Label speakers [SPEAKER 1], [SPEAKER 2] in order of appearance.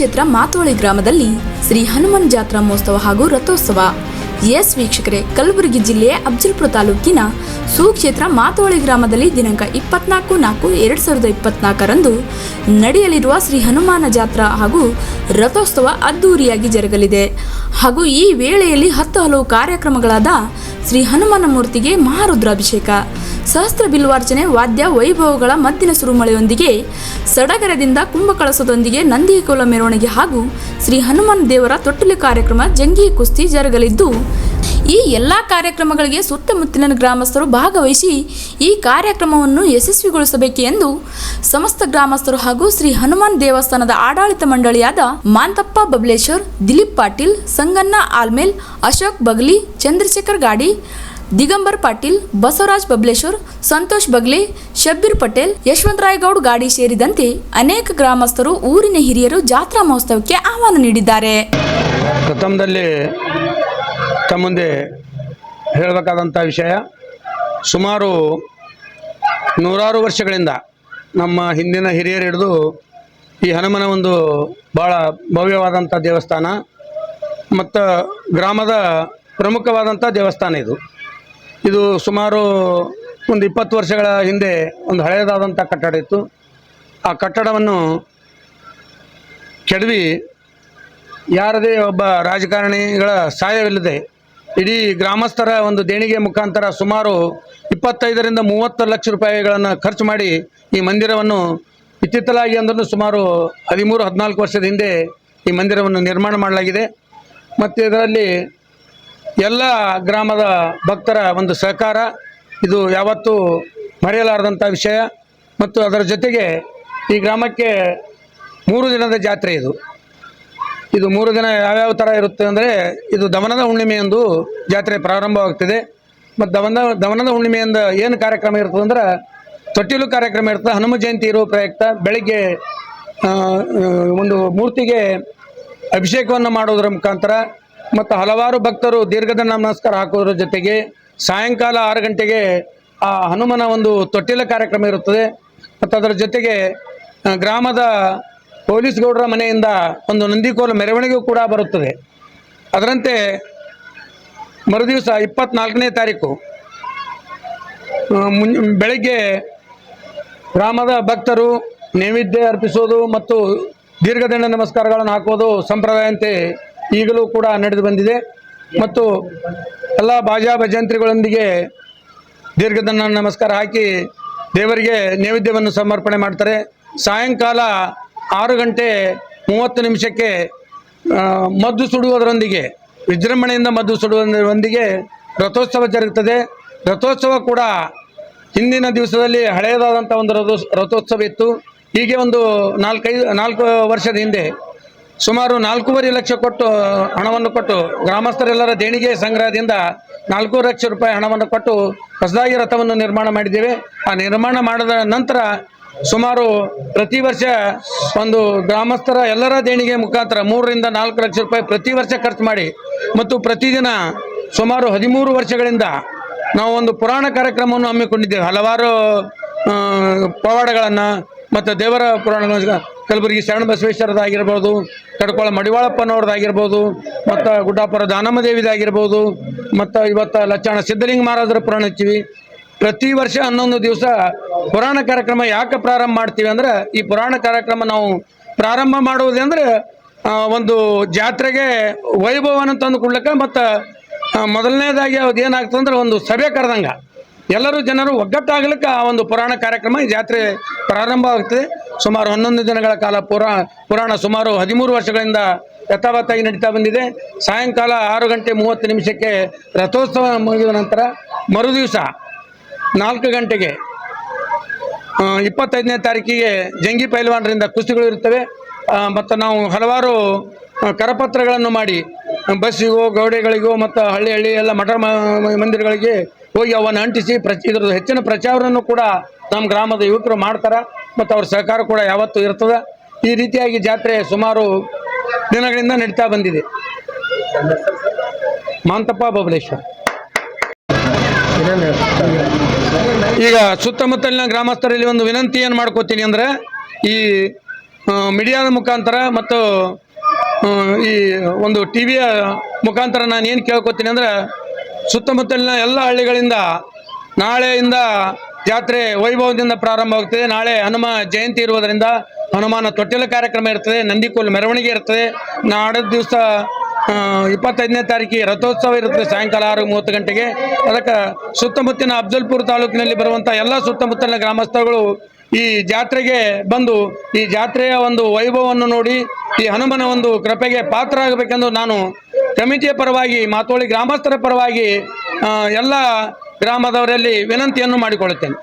[SPEAKER 1] ಸುಕ್ಷೇತ್ರ ಮಾತೋಳಿ ಗ್ರಾಮದಲ್ಲಿ ಶ್ರೀ ಹನುಮಾನ್ ಜಾತ್ರಾ ಮಹೋತ್ಸವ ಹಾಗೂ ರಥೋತ್ಸವ. ಎಸ್ ವೀಕ್ಷಕರೇ, ಕಲಬುರಗಿ ಜಿಲ್ಲೆಯ ಅಬ್ಜಲ್ಪುರ ತಾಲೂಕಿನ ಸುಕ್ಷೇತ್ರ ಮಾತೋಳಿ ಗ್ರಾಮದಲ್ಲಿ ದಿನಾಂಕ ಇಪ್ಪತ್ನಾಲ್ಕು ನಾಲ್ಕು ಎರಡು ಸಾವಿರದ ಇಪ್ಪತ್ನಾಲ್ಕರಂದು ನಡೆಯಲಿರುವ ಶ್ರೀ ಹನುಮಾನ ಜಾತ್ರಾ ಹಾಗೂ ರಥೋತ್ಸವ ಅದ್ದೂರಿಯಾಗಿ ಜರುಗಲಿದೆ. ಹಾಗೂ ಈ ವೇಳೆಯಲ್ಲಿ ಹತ್ತು ಹಲವು ಕಾರ್ಯಕ್ರಮಗಳಾದ ಶ್ರೀ ಹನುಮಾನ ಮೂರ್ತಿಗೆ ಮಹಾರುದ್ರಾಭಿಷೇಕ ಸಹಸ್ರ ಬಿಲ್ವಾರ್ಚನೆ ವಾದ್ಯ, ವೈಭವಗಳ ಮದ್ದಿನ ಸುರುಮಳೆಯೊಂದಿಗೆ, ಸಡಗರದಿಂದ ಕುಂಭಕಳಸದೊಂದಿಗೆ ನಂದಿಕೋಲ ಮೆರವಣಿಗೆ ಹಾಗೂ ಶ್ರೀ ಹನುಮಾನ್ ದೇವರ ತೊಟ್ಟಿಲು ಕಾರ್ಯಕ್ರಮ ಜಂಗಿ ಕುಸ್ತಿ ಜರುಗಲಿದ್ದು, ಈ ಎಲ್ಲ ಕಾರ್ಯಕ್ರಮಗಳಿಗೆ ಸುತ್ತಮುತ್ತಲಿನ ಗ್ರಾಮಸ್ಥರು ಭಾಗವಹಿಸಿ ಈ ಕಾರ್ಯಕ್ರಮವನ್ನು ಯಶಸ್ವಿಗೊಳಿಸಬೇಕು ಎಂದು ಸಮಸ್ತ ಗ್ರಾಮಸ್ಥರು ಹಾಗೂ ಶ್ರೀ ಹನುಮಾನ್ ದೇವಸ್ಥಾನದ ಆಡಳಿತ ಮಂಡಳಿಯಾದ ಮಾಂತಪ್ಪ ಬಬ್ಲೇಶ್ವರ್, ದಿಲೀಪ್ ಪಾಟೀಲ್, ಸಂಗಣ್ಣ ಆಲ್ಮೇಲ್, ಅಶೋಕ್ ಬಗ್ಲಿ, ಚಂದ್ರಶೇಖರ್ ಗಾಡಿ ದಿಗಂಬರ್ ಪಾಟೀಲ್, ಬಸವರಾಜ್ ಬಬ್ಲೇಶ್ವರ್, ಸಂತೋಷ್ ಬಗ್ಲಿ, ಶಬ್ಬೀರ್ ಪಟೇಲ್ ಯಶವಂತರಾಯಗೌಡ್ ಗಾಡಿ ಸೇರಿದಂತೆ ಅನೇಕ ಗ್ರಾಮಸ್ಥರು ಊರಿನ ಹಿರಿಯರು ಜಾತ್ರಾ ಮಹೋತ್ಸವಕ್ಕೆ ಆಹ್ವಾನ ನೀಡಿದ್ದಾರೆ.
[SPEAKER 2] ಪ್ರಥಮದಲ್ಲಿ ತಮ್ಮಂದೆ ಮುಂದೆ ವಿಷಯ, ಸುಮಾರು ನೂರಾರು ವರ್ಷಗಳಿಂದ ನಮ್ಮ ಹಿಂದಿನ ಹಿರಿಯರು ಹಿಡಿದು ಈ ಹನುಮನ ಒಂದು ಭಾಳ ಭವ್ಯವಾದಂಥ ದೇವಸ್ಥಾನ, ಮತ್ತು ಗ್ರಾಮದ ಪ್ರಮುಖವಾದಂಥ ದೇವಸ್ಥಾನ ಇದು. ಇದು ಸುಮಾರು ಒಂದು ಇಪ್ಪತ್ತು ವರ್ಷಗಳ ಹಿಂದೆ ಒಂದು ಹಳೆಯದಾದಂಥ ಕಟ್ಟಡ ಇತ್ತು. ಆ ಕಟ್ಟಡವನ್ನು ಕೆಡವಿ ಯಾರದೇ ಒಬ್ಬ ರಾಜಕಾರಣಿಗಳ ಸಹಾಯವಿಲ್ಲದೆ ಇಡೀ ಗ್ರಾಮಸ್ಥರ ಒಂದು ದೇಣಿಗೆ ಮುಖಾಂತರ ಸುಮಾರು ಇಪ್ಪತ್ತೈದರಿಂದ ಮೂವತ್ತು ಲಕ್ಷ ರೂಪಾಯಿಗಳನ್ನು ಖರ್ಚು ಮಾಡಿ ಈ ಮಂದಿರವನ್ನು ಇತ್ತಿತ್ತಲಾಗಿ ಅಂದ್ರೂ ಸುಮಾರು ಹದಿಮೂರು, ಹದಿನಾಲ್ಕು ವರ್ಷದ ಹಿಂದೆ ಈ ಮಂದಿರವನ್ನು ನಿರ್ಮಾಣ ಮಾಡಲಾಗಿದೆ. ಮತ್ತು ಇದರಲ್ಲಿ ಎಲ್ಲ ಗ್ರಾಮದ ಭಕ್ತರ ಒಂದು ಸಹಕಾರ. ಇದು ಯಾವತ್ತೂ ಮರೆಯಲಾರದಂಥ ವಿಷಯ. ಮತ್ತು ಅದರ ಜೊತೆಗೆ ಈ ಗ್ರಾಮಕ್ಕೆ ಮೂರು ದಿನದ ಜಾತ್ರೆ ಇದು. ಇದು ಮೂರು ದಿನ ಯಾವ್ಯಾವ ಥರ ಇರುತ್ತೆ ಅಂದರೆ ಇದು ದಮನದ ಹುಣ್ಣಿಮೆಯಂದು ಜಾತ್ರೆ ಪ್ರಾರಂಭವಾಗ್ತಿದೆ. ಮತ್ತು ದಮನ ದಮನದ ಹುಣ್ಣಿಮೆಯಿಂದ ಏನು ಕಾರ್ಯಕ್ರಮ ಇರ್ತದೆ ಅಂದ್ರೆ ತೊಟ್ಟಿಲು ಕಾರ್ಯಕ್ರಮ ಇರ್ತದೆ, ಹನುಮ ಜಯಂತಿ ಇರೋ ಪ್ರಯುಕ್ತ ಬೆಳಗ್ಗೆ ಒಂದು ಮೂರ್ತಿಗೆ ಅಭಿಷೇಕವನ್ನು ಮಾಡೋದರ ಮುಖಾಂತರ ಮತ್ತು ಹಲವಾರು ಭಕ್ತರು ದೀರ್ಘದ ನಮಸ್ಕಾರ ಹಾಕೋದ್ರ ಜೊತೆಗೆ ಸಾಯಂಕಾಲ ಆರು ಗಂಟೆಗೆ ಆ ಹನುಮನ ಒಂದು ತೊಟ್ಟಿಲ ಕಾರ್ಯಕ್ರಮ ಇರುತ್ತದೆ. ಮತ್ತು ಅದರ ಜೊತೆಗೆ ಗ್ರಾಮದ ಪೊಲೀಸ್ ಗೌಡರ ಮನೆಯಿಂದ ಒಂದು ನಂದಿಕೋಲ ಮೆರವಣಿಗೆ ಕೂಡ ಬರುತ್ತದೆ. ಅದರಂತೆ ಮರುದಿವಸ ಇಪ್ಪತ್ನಾಲ್ಕನೇ ತಾರೀಕು ಮುಂ ಬೆಳಗ್ಗೆ ಗ್ರಾಮದ ಭಕ್ತರು ನೈವೇದ್ಯ ಅರ್ಪಿಸೋದು ಮತ್ತು ದೀರ್ಘದಂಡ ನಮಸ್ಕಾರಗಳನ್ನು ಹಾಕೋದು ಸಂಪ್ರದಾಯಂತೆ ಈಗಲೂ ಕೂಡ ನಡೆದು ಬಂದಿದೆ. ಮತ್ತು ಎಲ್ಲ ಬಾಜಾ ಭಜಂತ್ರಿಗಳೊಂದಿಗೆ ದೀರ್ಘದನ್ನ ನಮಸ್ಕಾರ ಹಾಕಿ ದೇವರಿಗೆ ನೈವೇದ್ಯವನ್ನು ಸಮರ್ಪಣೆ ಮಾಡ್ತಾರೆ. ಸಾಯಂಕಾಲ ಆರು ಗಂಟೆ ಮೂವತ್ತು ನಿಮಿಷಕ್ಕೆ ಮದ್ದು ಸುಡುವುದರೊಂದಿಗೆ, ವಿಜೃಂಭಣೆಯಿಂದ ಮದ್ದು ಸುಡುವುದರೊಂದಿಗೆ ರಥೋತ್ಸವ ಜರುಗುತ್ತದೆ ರಥೋತ್ಸವ ಕೂಡ ಹಿಂದಿನ ದಿವಸದಲ್ಲಿ ಹಳೆಯದಾದಂಥ ಒಂದು ರಥೋ ರಥೋತ್ಸವ ಇತ್ತು. ಹೀಗೆ ಒಂದು ನಾಲ್ಕೈದು, ನಾಲ್ಕು ವರ್ಷದ ಹಿಂದೆ ಸುಮಾರು ನಾಲ್ಕೂವರೆ ಲಕ್ಷ ಕೊಟ್ಟು ಹಣವನ್ನು ಕೊಟ್ಟು ಗ್ರಾಮಸ್ಥರೆಲ್ಲರ ದೇಣಿಗೆ ಸಂಗ್ರಹದಿಂದ ನಾಲ್ಕು ಲಕ್ಷ ರೂಪಾಯಿ ಹಣವನ್ನು ಕೊಟ್ಟು ಹೊಸದಾಗಿ ರಥವನ್ನು ನಿರ್ಮಾಣ ಮಾಡಿದ್ದೇವೆ. ಆ ನಿರ್ಮಾಣ ಮಾಡಿದ ನಂತರ ಸುಮಾರು ಪ್ರತಿ ವರ್ಷ ಒಂದು ಗ್ರಾಮಸ್ಥರ ಎಲ್ಲರ ದೇಣಿಗೆ ಮುಖಾಂತರ ಮೂರರಿಂದ ನಾಲ್ಕು ಲಕ್ಷ ರೂಪಾಯಿ ಪ್ರತಿ ವರ್ಷ ಖರ್ಚು ಮಾಡಿ ಮತ್ತು ಪ್ರತಿದಿನ ಸುಮಾರು ಹದಿಮೂರು ವರ್ಷಗಳಿಂದ ನಾವು ಒಂದು ಪುರಾಣ ಕಾರ್ಯಕ್ರಮವನ್ನು ಹಮ್ಮಿಕೊಂಡಿದ್ದೇವೆ. ಹಲವಾರು ಪವಾಡಗಳನ್ನು ಮತ್ತು ದೇವರ ಪುರಾಣ ಕಲಬುರಗಿ ಶರಣ ಬಸವೇಶ್ವರದಾಗಿರ್ಬೋದು ಕಡ್ಕೊಳ ಮಡಿವಾಳಪ್ಪನವ್ರದ್ದಾಗಿರ್ಬೋದು, ಮತ್ತು ಗುಡ್ಡಾಪುರ ದಾನಮ್ಮ ದೇವಿದಾಗಿರ್ಬೋದು ಮತ್ತು ಇವತ್ತು ಲಚ್ಚಾಣ ಸಿದ್ಧಲಿಂಗ ಮಹಾರಾಜರ ಪುರಾಣ ಹಚ್ಚಿವಿ. ಪ್ರತಿ ವರ್ಷ ಹನ್ನೊಂದು ದಿವಸ ಪುರಾಣ ಕಾರ್ಯಕ್ರಮ ಯಾಕೆ ಪ್ರಾರಂಭ ಮಾಡ್ತೀವಿ ಅಂದ್ರೆ, ಈ ಪುರಾಣ ಕಾರ್ಯಕ್ರಮ ನಾವು ಪ್ರಾರಂಭ ಮಾಡುವುದಂದ್ರೆ ಒಂದು ಜಾತ್ರೆಗೆ ವೈಭವವನ್ನು ತಂದು ಕೊಡ್ಲಿಕ್ಕೆ ಮತ್ತು ಮೊದಲನೇದಾಗಿ ಅದು ಏನಾಗ್ತದೆ ಅಂದ್ರೆ ಒಂದು ಸಭೆ ಕರೆದಂಗೆ. ಎಲ್ಲರೂ ಜನರು ಒಗ್ಗಟ್ಟಾಗಲಿಕ್ಕೆ ಆ ಒಂದು ಪುರಾಣ ಕಾರ್ಯಕ್ರಮ ಈ ಜಾತ್ರೆ ಪ್ರಾರಂಭವಾಗ್ತದೆ ಸುಮಾರು ಹನ್ನೊಂದು ದಿನಗಳ ಕಾಲ ಪುರಾ ಪುರಾಣ ಸುಮಾರು ಹದಿಮೂರು ವರ್ಷಗಳಿಂದ ಯಥಾವತ್ತಾಗಿ ನಡೀತಾ ಬಂದಿದೆ. ಸಾಯಂಕಾಲ ಆರು ಗಂಟೆ ಮೂವತ್ತು ನಿಮಿಷಕ್ಕೆ ರಥೋತ್ಸವ ಮುಗಿದ ನಂತರ ಮರುದಿವಸ ನಾಲ್ಕು ಗಂಟೆಗೆ ಇಪ್ಪತ್ತೈದನೇ ತಾರೀಕಿಗೆ ಜಂಗಿ ಪೈಲ್ವಾನರಿಂದ ಕುಸ್ತಿಗಳು ಇರುತ್ತವೆ. ಮತ್ತು ನಾವು ಹಲವಾರು ಕರಪತ್ರಗಳನ್ನು ಮಾಡಿ, ಬಸ್ಸಿಗೋ, ಗೌಡೆಗಳಿಗೋ, ಮತ್ತು ಹಳ್ಳಿ ಹಳ್ಳಿ ಎಲ್ಲ ಮಠ ಮಂದಿರಗಳಿಗೆ ಹೋಗಿ ಅವನ್ನು ಅಂಟಿಸಿ ಪ್ರ ಇದ್ರದ್ದು ಹೆಚ್ಚಿನ ಪ್ರಚಾರವನ್ನು ಕೂಡ ನಮ್ಮ ಗ್ರಾಮದ ಯುವಕರು ಮಾಡ್ತಾರೆ. ಮತ್ತು ಅವ್ರ ಸಹಕಾರ ಕೂಡ ಯಾವತ್ತೂ ಇರ್ತದೆ. ಈ ರೀತಿಯಾಗಿ ಜಾತ್ರೆ ಸುಮಾರು ದಿನಗಳಿಂದ ನಡೀತಾ ಬಂದಿದೆ. ಮಾಂತಪ್ಪ ಬಬಲೇಶ್ವರ್. ಈಗ ಸುತ್ತಮುತ್ತಲಿನ ಗ್ರಾಮಸ್ಥರಲ್ಲಿ ಒಂದು ವಿನಂತಿ ಏನು ಮಾಡ್ಕೋತೀನಿ ಅಂದರೆ, ಈ ಮೀಡಿಯಾದ ಮುಖಾಂತರ ಮತ್ತು ಈ ಒಂದು ಟಿ ವಿಯ ಮುಖಾಂತರ ನಾನು ಏನು ಕೇಳ್ಕೊತೀನಿ ಅಂದ್ರೆ, ಸುತ್ತಮುತ್ತಲಿನ ಎಲ್ಲ ಹಳ್ಳಿಗಳಿಂದ ನಾಳೆಯಿಂದ ಜಾತ್ರೆ ವೈಭವದಿಂದ ಪ್ರಾರಂಭವಾಗ್ತದೆ ನಾಳೆ ಹನುಮ ಜಯಂತಿ ಇರುವುದರಿಂದ ಹನುಮಾನ ತೊಟ್ಟಿಲ ಕಾರ್ಯಕ್ರಮ ಇರ್ತದೆ, ನಂದಿಕೋಲ್ ಮೆರವಣಿಗೆ ಇರ್ತದೆ. ನಾಡದ ದಿವಸ ಇಪ್ಪತ್ತೈದನೇ ತಾರೀಕಿಗೆ ರಥೋತ್ಸವ ಇರುತ್ತೆ ಸಾಯಂಕಾಲ ಆರು ಮೂವತ್ತು ಗಂಟೆಗೆ. ಅದಕ್ಕೆ ಸುತ್ತಮುತ್ತಿನ ಅಫ್ಜಲ್ಪುರ ತಾಲೂಕಿನಲ್ಲಿ ಬರುವಂಥ ಎಲ್ಲ ಸುತ್ತಮುತ್ತಲಿನ ಗ್ರಾಮಸ್ಥರುಗಳು ಈ ಜಾತ್ರೆಗೆ ಬಂದು ಈ ಜಾತ್ರೆಯ ಒಂದು ವೈಭವವನ್ನು ನೋಡಿ, ಈ ಹನುಮನ ಒಂದು ಕೃಪೆಗೆ ಪಾತ್ರ ಆಗಬೇಕೆಂದು ನಾನು ಕಮಿಟಿಯ ಪರವಾಗಿ, ಮಾತೋಳಿ ಗ್ರಾಮಸ್ಥರ ಪರವಾಗಿ ಎಲ್ಲ ಗ್ರಾಮದವರಲ್ಲಿ ವಿನಂತಿಯನ್ನು ಮಾಡಿಕೊಳ್ಳುತ್ತೇನೆ.